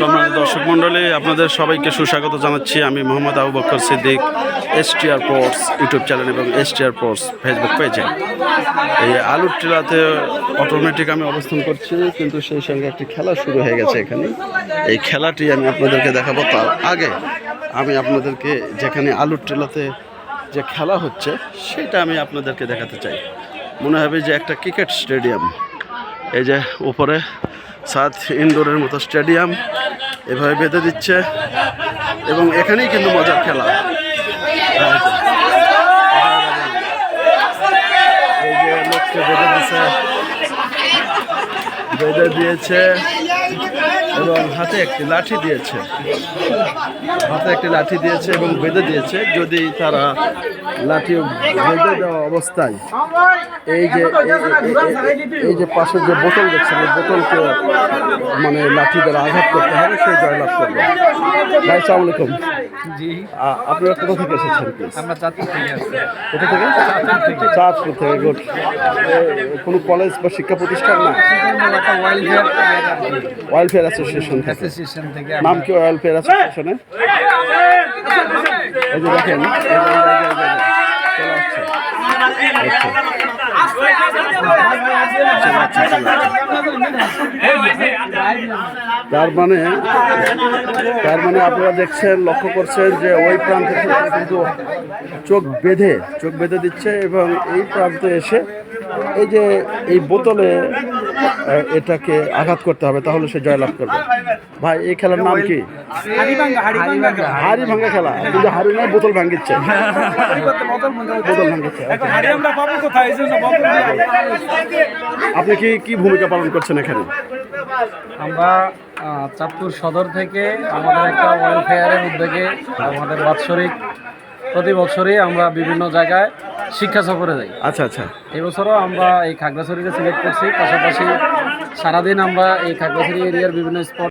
সম্মানিত দর্শক মণ্ডলী, আপনাদের সবাইকে সুস্বাগত জানাচ্ছি। আমি Mohammad Abu Bakar Siddique, STR sports YouTube channel এবং এসটিআর পোর্টস ফেসবুক পেজে। এই আলুর টিলাতে অটোমেটিক আমি অবস্থান করছি, কিন্তু সেই সঙ্গে একটি খেলা শুরু হয়ে গেছে এখানে। এই খেলাটি আমি আপনাদেরকে দেখাবো। তার আগে আমি আপনাদেরকে যেখানে আলুর টিলাতে যে খেলা হচ্ছে, সেটা আমি আপনাদেরকে দেখাতে চাই। মনে হবে যে একটা ক্রিকেট স্টেডিয়াম। এই যে উপরে সাত ইনডোরের মতো স্টেডিয়াম এভাবে বেঁধে দিচ্ছে এবং এখানেই কিন্তু মজার খেলা। বেঁধে বেঁধে দিয়েছে। এবং হাতে একটি লাঠি দিয়েছে। হাতে একটি লাঠি দিয়েছে এবং বেঁধে দিয়েছে। যদি তারা লাঠি বেঁধে দেওয়া অবস্থায় এই যে এই- যে পাশের যে বোতল দেখছেন, এই বোতলকে মানে লাঠি দ্বারা আঘাত করতে হবে, সেই জয়লাভ করবে। ভাই সালাম আলাইকুম। জি আপনারা কোথা থেকে এসেছেন আমরা চাঁদপুর থেকে কোথা থেকে চাঁদপুর থেকে গুড কোনো কলেজ বা শিক্ষা প্রতিষ্ঠান না একটা ওয়েলফেয়ার অ্যাসোসিয়েশন থেকে অ্যাসোসিয়েশন থেকে নাম কি ওয়েলফেয়ার অ্যাসোসিয়েশনে এই যে দেখেন আসছে। আচ্ছা। তার মানে তার মানে আপনারা দেখছেন লক্ষ্য করছেন যে ওই প্রান্তে থেকে কিন্তু চোখ বেঁধে চোখ বেঁধে দিচ্ছে এবং এই প্রান্তে এসে এই যে এই বোতলে এটাকে আঘাত করতে হবে তাহলে সে জয়লাভ করবে। ভাই এই খেলার নাম কি? হাড়িভাঙ্গা হাড়িভাঙ্গা হাড়ি ভাঙা খেলা। কিন্তু হাড়ি নয় বোতল বোতল দিয়ে আপনি কি কি ভূমিকা পালন করছেন এখানে? আমরা চাঁদপুর সদর থেকে আমাদের একটা ওয়েলফেয়ারের উদ্যোগে আমাদের বাৎসরিক প্রতি বছরই আমরা বিভিন্ন জায়গায় শিক্ষা সফরে যাই। আচ্ছা আচ্ছা। এবছরও আমরা এই খাগড়াছড়িকে সিলেক্ট করছি। পাশাপাশি সারাদিন আমরা এই খাগড়াছড়ি এরিয়ার বিভিন্ন স্পট